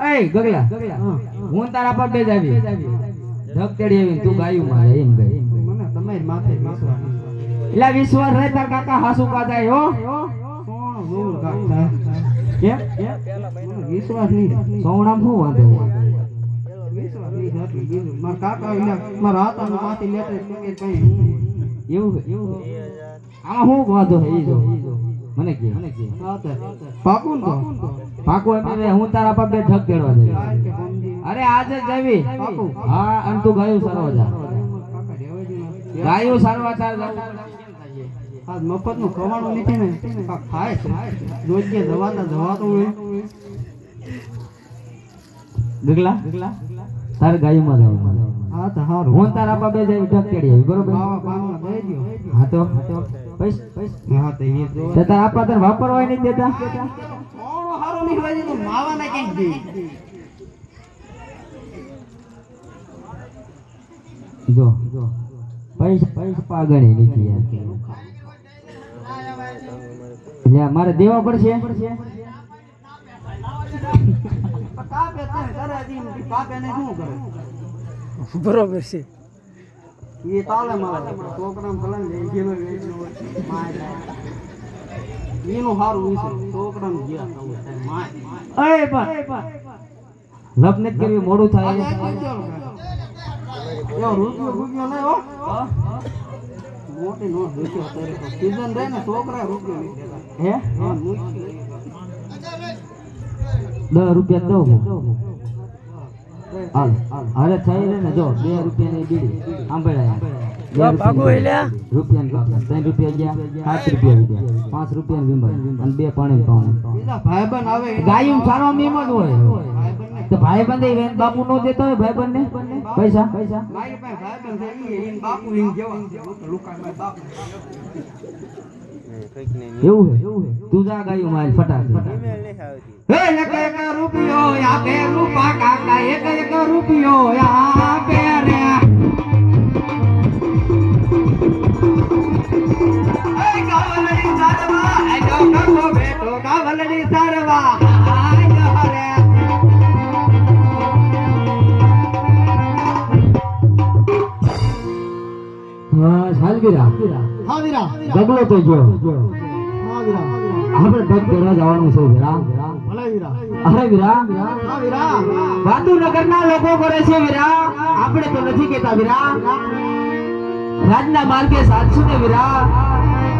એય ગગલા હું. તારા પર બે જાવી આવી ધક તેડી આવી તું ગાયું મારે એમ ગઈ મને તમારી માથે વિશ્વાસ એટલે વિશ્વાસ રહે તાર કાકા હાસુ કા જાય હો. કાકા. વિશ્વાસ નહીં. સોવડામ શું વાંધો? વિશ્વાસ નહીં મારા કાકા મારા હાથાનું માથી લેતે કઈ એવું એવું આમાં શું વાંધો હે જો. મને કે પાકું તો? પાકો એમ હવે હું તારા પર બે ઠગ તેડવા જઈ. અરે આજે જવી. પાકું. હા અને તું ગાયું સારવા જા ગાયું સારવા તાર જાવું. આજ ખવાનું નથી ને. કાંઈક થાય છે. રોજે જવાતા જવાતું હોય. ગગલા? તારે ગાયુંમાં જવાનું. હા તો હારું. હું તારા બાબે જઈ ઠક કેડી બરોબર. હા તો. હા તો એ જો તને વાપરવાય નહીં દેતા. કોણો હારો નહીં તો માવાના ક્યાંક દે જો પૈસા પૈસા પાગણી નથી યાર. એટલે મારે દેવા પડશે? બરોબર છે. એ તાલે મારે. છોકરા ભલે લઈ ગયેલો વેચનો માય એનું હારું છે છોકરાને ગયા માય. પણ. લપ કરવી મોડું થાય. રૂપિયો રૂપિયો નહીં હો. મોટી નો રૂપિયો સીઝન રહે ને છોકરા રૂપિયો હે. દસ રૂપિયા દઉં હાલ. અરે થઈ રે ને જો બે રૂપિયાની બીડી. ભાગો. રૂપિયાની ત્રણ રૂપિયા ગયા સાત રૂપિયા ગયા પાંચ રૂપિયા વિમલ અને બે પાણી પાઉં ભાઈબંધ આવે ગાયું સારો મેમ જ હોય. તો ભાઈ બંધ વેન બાપુ નો દેતો હોય ભાઈ બંધ પૈસા પૈસા મારી ભાઈબંધ બાપુ જેવા. બાપુ. એવું તું જા ગાયું મારી ફટાક એક એક રૂપિયો આપે રૂપા કાકા એક એક રૂપિયો આપે હા સાલગીરા. હા વીરા ગગલો તો જો હા વીરા આપણે ઢગ કરવા જવાનું છે વીરા. અરે વીરા. વાતુ નગરના લોકો કરે છે વીરા. આપણે તો નથી કેતા વીરા. રાજના માર્ગે સાચું ને વીરા.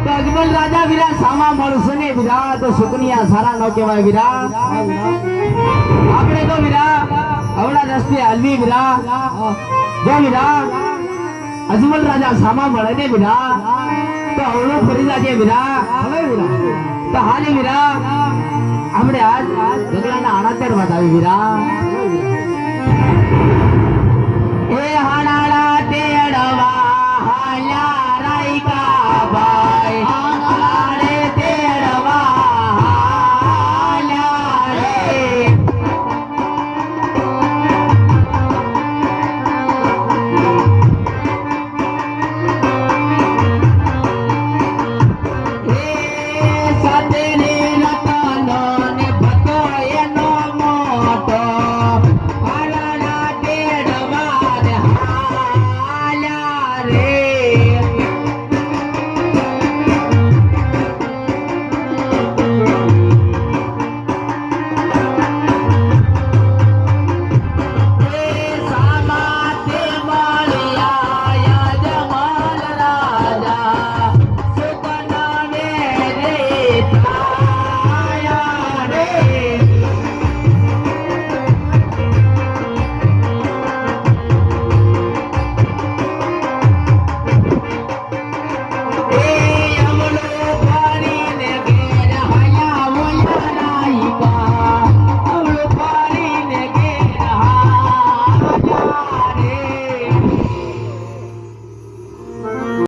તો અજમલ રાજા વીરા સામા મળશે ને વીરા. તો સુકનિયા સારા ન કહેવાય વીરા. આપણે તો વીરા હવડા રસ્તે હાલવી વીરા. જો વીરા. અજમલ રાજા સામા મળે ને વીરા? તો અવળો ફરી જાજે વીરા? હવે વીરા. તો હાલે વીરા? આપણે આજ ગગલાના આણા તેર વાત આવી વીરા?